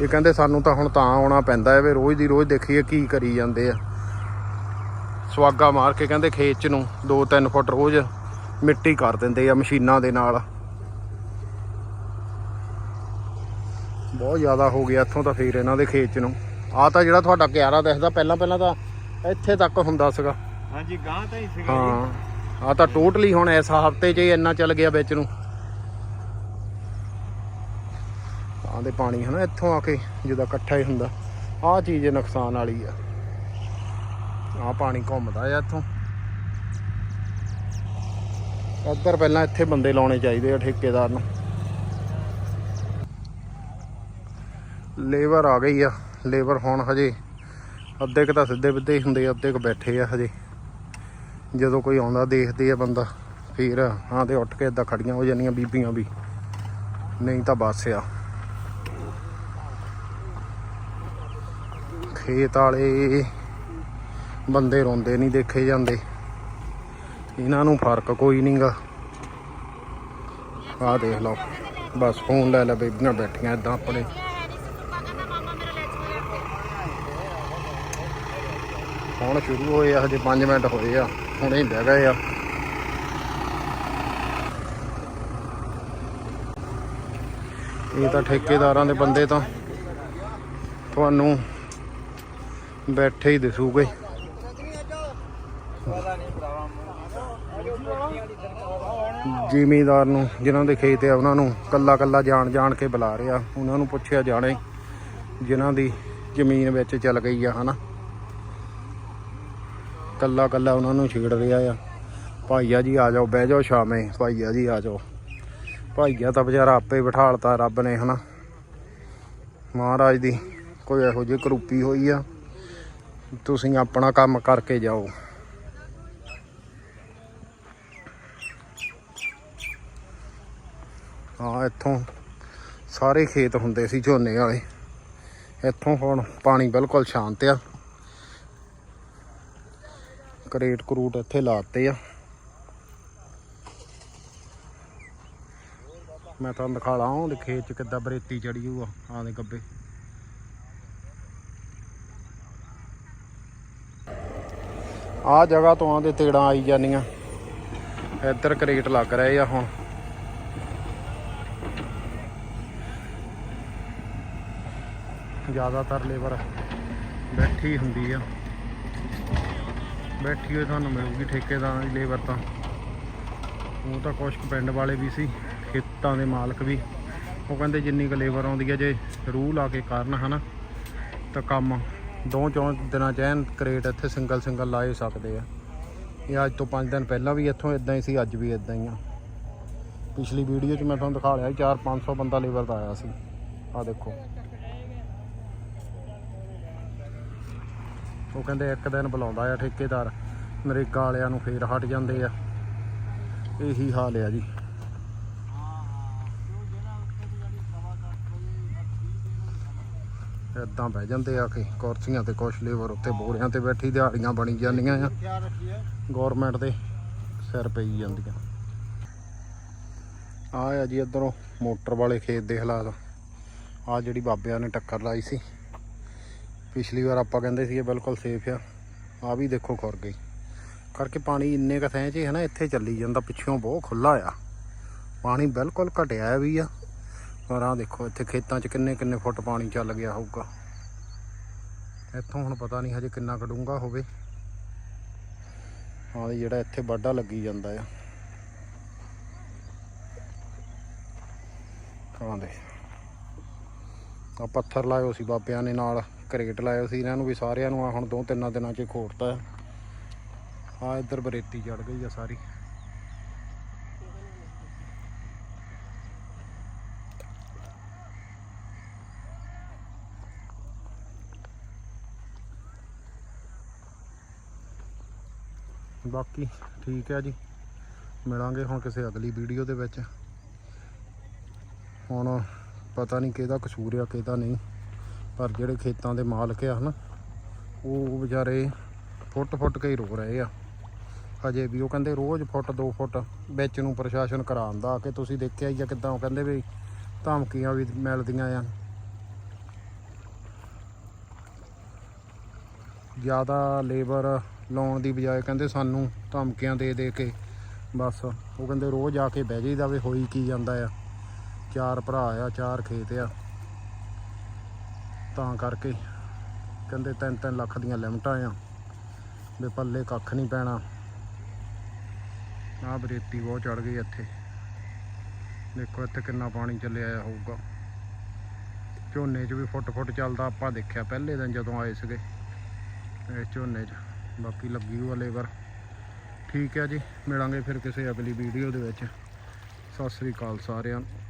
ਇਹ ਕਹਿੰਦੇ, ਸਾਨੂੰ ਤਾਂ ਹੁਣ ਤਾਂ ਆਉਣਾ ਪੈਂਦਾ ਹੈ ਵੀ ਰੋਜ਼ ਦੀ ਰੋਜ਼ ਦੇਖੀਏ ਕੀ ਕਰੀ ਜਾਂਦੇ ਆ। ਸਵਾਗਾ ਮਾਰ ਕੇ ਕਹਿੰਦੇ, ਖੇਤ ਚ ਨੂੰ 2-3 ਫੁੱਟ ਰੋਜ਼ ਮਿੱਟੀ ਕਰ ਦਿੰਦੇ ਆ ਮਸ਼ੀਨਾਂ ਦੇ ਨਾਲ। ਬਹੁਤ ਜ਼ਿਆਦਾ ਹੋ ਗਿਆ ਇੱਥੋਂ ਤਾਂ ਫੇਰ ਇਹਨਾਂ ਦੇ ਖੇਤ ਚ ਨੂੰ। ਆ ਤਾਂ ਜਿਹੜਾ ਤੁਹਾਡਾ ਕਿਆਰਾ ਦਿਖਦਾ ਪਹਿਲਾਂ ਪਹਿਲਾਂ ਤਾਂ ਇੱਥੇ ਤੱਕ ਹੁੰਦਾ ਸੀਗਾ। ਹਾਂਜੀ ਗਾਂ ਤਾਂ ਹੀ ਸੀਗਾ ਹਾਂ। ਆ ਤਾਂ ਟੋਟਲੀ ਹੁਣ ਇਸ ਹਫ਼ਤੇ 'ਚ ਹੀ ਇੰਨਾ ਚੱਲ ਗਿਆ ਵਿੱਚ ਨੂੰ। ਆਹ ਦੇ ਪਾਣੀ ਹਨਾ ਇੱਥੋਂ ਆ ਕੇ ਜਦੋਂ ਇਕੱਠਾ ਹੀ ਹੁੰਦਾ। ਆਹ ਚੀਜ਼ ਨੁਕਸਾਨ ਵਾਲੀ ਆ। ਆਹ ਪਾਣੀ ਘੁੰਮਦਾ ਆ ਇੱਥੋਂ। ਇੱਧਰ ਪਹਿਲਾਂ ਇੱਥੇ ਬੰਦੇ ਲਾਉਣੇ ਚਾਹੀਦੇ ਆ ਠੇਕੇਦਾਰ ਨੂੰ। ਲੇਬਰ ਆ ਗਈ ਆ। ਲੇਬਰ ਹੁਣ ਹਜੇ ਅੱਧੇ ਕੁ ਤਾਂ ਸਿੱਧੇ ਬਿੱਧੇ ਹੀ ਹੁੰਦੇ ਅੱਧੇ ਕੁ ਬੈਠੇ ਆ ਹਜੇ। ਜਦੋਂ ਕੋਈ ਆਉਂਦਾ, ਦੇਖਦੇ ਆ ਬੰਦਾ। ਫਿਰ ਹਾਂ ਤੇ ਉੱਠ ਕੇ ਇਦਾਂ ਖੜੀਆਂ ਹੋ ਜਾਂਦੀਆਂ ਬੀਬੀਆਂ ਵੀ। ਨਹੀਂ ਤਾਂ ਬਸ ਆ। ਖੇਤ ਵਾਲੇ ਬੰਦੇ ਰੋਂਦੇ ਨਹੀਂ ਦੇਖੇ ਜਾਂਦੇ। ਇਹਨਾਂ ਨੂੰ ਫ਼ਰਕ ਕੋਈ ਨਹੀਂਗਾ ਆਹ ਦੇਖ ਲਓ। ਬਸ ਫੋਨ ਲੈ ਲੈ ਬੀਬੀਆਂ ਬੈਠੀਆਂ ਇਦਾਂ ਆਪਣੇ। ਹੁਣ ਸ਼ੁਰੂ ਹੋਏ ਆ, ਹਜੇ 5 ਮਿੰਟ ਹੋਏ ਆ, ਹੁਣੇ ਹੀ ਬਹਿ ਗਏ ਆ। ਇਹ ਤਾਂ ਠੇਕੇਦਾਰਾਂ ਦੇ ਬੰਦੇ ਤਾਂ ਤੁਹਾਨੂੰ ਬੈਠੇ ਹੀ ਦਿਸੂਗੇ। ਜ਼ਿਮੀਦਾਰ ਨੂੰ, ਜਿਨ੍ਹਾਂ ਦੇ ਖੇਤ ਆ, ਉਹਨਾਂ ਨੂੰ ਕੱਲਾ ਕੱਲਾ ਜਾਣ ਜਾਣ ਕੇ ਬੁਲਾ ਰਿਹਾ। ਉਹਨਾਂ ਨੂੰ ਪੁੱਛਿਆ ਜਾਣੇ, ਜਿਨ੍ਹਾਂ ਦੀ ਜ਼ਮੀਨ ਵਿੱਚ ਚੱਲ ਗਈ ਆ, ਹਨਾ? ਕੱਲਾ ਕੱਲਾ ਉਹਨਾਂ ਨੂੰ ਛੇੜ ਰਿਹਾ ਆ। ਭਾਈਆ ਜੀ ਆ ਜਾਓ, ਬਹਿ ਜਾਓ ਸ਼ਾਮੇ। ਭਾਈਆ ਜੀ ਆ ਜਾਓ। ਭਾਈਆ ਤਾਂ ਵਿਚਾਰਾ ਆਪੇ ਬਿਠਾਲਤਾ ਰੱਬ ਨੇ, ਹਨਾ? ਮਹਾਰਾਜ ਦੀ ਕੋਈ ਇਹੋ ਜਿਹੀ ਕਰੂਪੀ ਹੋਈ ਆ। ਤੁਸੀਂ ਆਪਣਾ ਕੰਮ ਕਰਕੇ ਜਾਓ। ਹਾਂ, ਇੱਥੋਂ ਸਾਰੇ ਖੇਤ ਹੁੰਦੇ ਸੀ ਝੋਨੇ ਵਾਲੇ। ਇੱਥੋਂ ਹੁਣ ਪਾਣੀ ਬਿਲਕੁਲ ਸ਼ਾਂਤ ਆ। ਕਰੇਟ ਕਰੂਟ ਇੱਥੇ ਲਾਤੇ ਆ। ਮੈਂ ਤੁਹਾਨੂੰ ਦਿਖਾ ਲਾਂ ਉਹਦੇ ਖੇਤ ਚ ਕਿੱਦਾਂ ਬਰੇਤੀ ਚੜੀ ਹੋਊ ਆ, ਆਹ ਦੇ ਗੱਬੇ। ਆ ਜਗ੍ਹਾ ਤੋਂ ਆਂਦੇ ਤੇੜਾਂ ਆਈ ਜਾਂਦੀਆਂ। ਇੱਧਰ ਕਰੇਟ ਲੱਗ ਰਹੇ ਆ ਹੁਣ। ਜ਼ਿਆਦਾਤਰ ਲੇਬਰ ਬੈਠੀ ਹੁੰਦੀ ਆ। ਬੈਠੀ ਹੋਈ ਤੁਹਾਨੂੰ ਮਿਲੂਗੀ ਠੇਕੇਦਾਰਾਂ ਦੀ ਲੇਬਰ ਤਾਂ। ਉਹ ਤਾਂ ਕੁਛ ਕੁ ਪਿੰਡ ਵਾਲੇ ਵੀ ਸੀ, ਖੇਤਾਂ ਦੇ ਮਾਲਕ ਵੀ। ਉਹ ਕਹਿੰਦੇ ਜਿੰਨੀ ਕੁ ਲੇਬਰ ਆਉਂਦੀ ਹੈ ਜੇ ਰੂਹ ਲਾ ਕੇ ਕਰਨ, ਹਨਾ, ਤਾਂ ਕੰਮ ਦੋ ਚੌਂ ਦਿਨਾਂ ਚ ਐਨ ਕਰੇਟ ਇੱਥੇ ਸਿੰਗਲ ਸਿੰਗਲ ਲਾਏ ਸਕਦੇ ਆ। ਇਹ ਅੱਜ ਤੋਂ 5 ਦਿਨ ਪਹਿਲਾਂ ਵੀ ਇੱਥੋਂ ਇਦਾਂ ਹੀ ਸੀ, ਅੱਜ ਵੀ ਇਦਾਂ ਹੀ ਆ। ਪਿਛਲੀ ਵੀਡੀਓ 'ਚ ਮੈਂ ਤੁਹਾਨੂੰ ਦਿਖਾ ਲਿਆ 4-500 ਬੰਦਾ ਲੇਬਰ ਦਾ ਆਇਆ ਸੀ। ਆ ਦੇਖੋ। ਉਹ ਕਹਿੰਦੇ ਇੱਕ ਦਿਨ ਬੁਲਾਉਂਦਾ ਆ ਠੇਕੇਦਾਰ, ਨਰੇਗਾ ਵਾਲਿਆਂ ਨੂੰ ਫੇਰ ਹਟ ਜਾਂਦੇ ਆ। ਇਹੀ ਹਾਲ ਆ ਜੀ। ਇਦਾਂ ਬਹਿ ਜਾਂਦੇ ਆ ਕਿ ਕੁਰਸੀਆਂ ਤੇ ਕੁਛ ਲੇਬਰ ਉੱਤੇ ਬੋਰਿਆਂ ਤੇ ਬੈਠੀ, ਦਿਹਾੜੀਆਂ ਬਣੀ ਜਾਂਦੀਆਂ ਆ। ਖਿਆਲ ਗਵਰਨਮੈਂਟ ਦੇ ਸਿਰ ਪਈ ਜਾਂਦੀਆਂ। ਆ ਆ ਜੀ ਇਧਰੋਂ ਮੋਟਰ ਵਾਲੇ ਖੇਤ ਦੇ ਹਾਲਾਤ। ਆ ਜਿਹੜੀ ਬਾਬਿਆਂ ਨੇ ਟੱਕਰ ਲਾਈ ਸੀ। ਪਿਛਲੀ ਵਾਰ ਆਪਾਂ ਕਹਿੰਦੇ ਸੀ ਇਹ ਬਿਲਕੁਲ ਸੇਫ ਆ। ਆ ਵੀ ਦੇਖੋ ਖੁਰ ਗਈ। ਕਰਕੇ ਪਾਣੀ ਇੰਨੇ ਕੁ ਥੈਂ 'ਚ ਹੈ ਨਾ ਇੱਥੇ ਚੱਲੀ ਜਾਂਦਾ ਪਿੱਛੋਂ ਬਹੁਤ ਖੁੱਲਾ ਆ। ਪਾਣੀ ਬਿਲਕੁਲ ਘਟਿਆ ਵੀ ਆ। ਪਰ ਆ ਦੇਖੋ, ਇੱਥੇ ਖੇਤਾਂ 'ਚ ਕਿੰਨੇ ਕਿੰਨੇ ਫੁੱਟ ਪਾਣੀ ਚੱਲ ਗਿਆ ਹੋਊਗਾ। ਇੱਥੋਂ ਹੁਣ ਪਤਾ ਨਹੀਂ ਹਜੇ ਕਿੰਨਾ ਕਡੂੰਗਾ ਹੋਵੇ। ਹਾਂ ਜਿਹੜਾ ਇੱਥੇ ਵਾਢਾ ਲੱਗੀ ਜਾਂਦਾ ਆ। ਹਾਂ ਆ ਪੱਥਰ ਲਾਇਓ ਸੀ ਬਾਬਿਆਂ ਨੇ ਨਾਲ। ਕਰੇਟ ਲਾਇਆ ਸੀ ਇਹਨਾਂ ਨੂੰ ਵੀ ਸਾਰਿਆਂ ਨੂੰ ਆ ਹੁਣ ਦੋ ਤਿੰਨਾਂ ਦਿਨਾਂ 'ਚ ਖੋੜਤਾ ਆ ਆ ਇੱਧਰ ਬਰੇਤੀ ਚੜ ਗਈ ਆ ਸਾਰੀ। ਬਾਕੀ ਠੀਕ ਹੈ ਜੀ। ਮਿਲਾਂਗੇ ਹੁਣ ਕਿਸੇ ਅਗਲੀ ਵੀਡੀਓ ਦੇ ਵਿੱਚ। ਹੁਣ ਪਤਾ ਨਹੀਂ ਕਿਹਦਾ ਕਸੂਰ ਆ, ਕਿਹਦਾ ਨਹੀਂ। ਪਰ ਜਿਹੜੇ ਖੇਤਾਂ ਦੇ ਮਾਲਕ ਆ ਹਨ, ਉਹ ਵਿਚਾਰੇ ਫੁੱਟ ਫੁੱਟ ਕੇ ਹੀ ਰੋ ਰਹੇ ਆ। ਹਜੇ ਵੀ ਉਹ ਕਹਿੰਦੇ ਰੋਜ਼ ਫੁੱਟ 2 ਫੁੱਟ ਵਿੱਚ ਨੂੰ ਪ੍ਰਸ਼ਾਸਨ ਕਰਾਉਂਦਾ, ਕਿ ਤੁਸੀਂ ਦੇਖਿਆ ਹੀ ਆ ਕਿਦਾਂ ਉਹ ਕਹਿੰਦੇ ਵੀ ਧਮਕੀਆਂ ਵੀ ਮਿਲਦੀਆਂ ਆ। ਜ਼ਿਆਦਾ ਲੇਬਰ ਲਾਉਣ ਦੀ ਬਜਾਏ ਕਹਿੰਦੇ ਸਾਨੂੰ ਧਮਕੀਆਂ ਦੇ ਦੇ ਕੇ ਬਸ, ਉਹ ਕਹਿੰਦੇ ਰੋਜ਼ ਆ ਕੇ ਬਹਿ ਜਾਈਦਾ ਵੀ ਹੋਈ ਕੀ ਜਾਂਦਾ ਆ। ਚਾਰ ਭਰਾ ਆ, ਚਾਰ ਖੇਤ ਆ। ਤਾਂ ਕਰਕੇ ਕਹਿੰਦੇ 3-3 ਲੱਖ ਦੀਆਂ ਲਿਮਟਾਂ ਆ ਵੀ ਪੱਲੇ ਕੱਖ ਨਹੀਂ ਪੈਣਾ। ਆਹ ਬਰੇਤੀ ਬਹੁਤ ਚੜ ਗਈ ਇੱਥੇ। ਦੇਖੋ ਇੱਥੇ ਕਿੰਨਾ ਪਾਣੀ ਚੱਲਿਆ ਆ ਹੋਊਗਾ। ਝੋਨੇ 'ਚ ਵੀ ਫੁੱਟ ਫੁੱਟ ਚੱਲਦਾ, ਆਪਾਂ ਦੇਖਿਆ ਪਹਿਲੇ ਦਿਨ ਜਦੋਂ ਆਏ ਸੀਗੇ ਇਸ ਝੋਨੇ 'ਚ। ਬਾਕੀ ਲੱਗੀ ਹੋਆ ਲੇਬਰ। ਠੀਕ ਹੈ ਜੀ, ਮਿਲਾਂਗੇ ਫਿਰ ਕਿਸੇ ਅਗਲੀ ਵੀਡੀਓ ਦੇ ਵਿੱਚ। ਸਤਿ ਸ੍ਰੀ ਅਕਾਲ ਸਾਰਿਆਂ ਨੂੰ।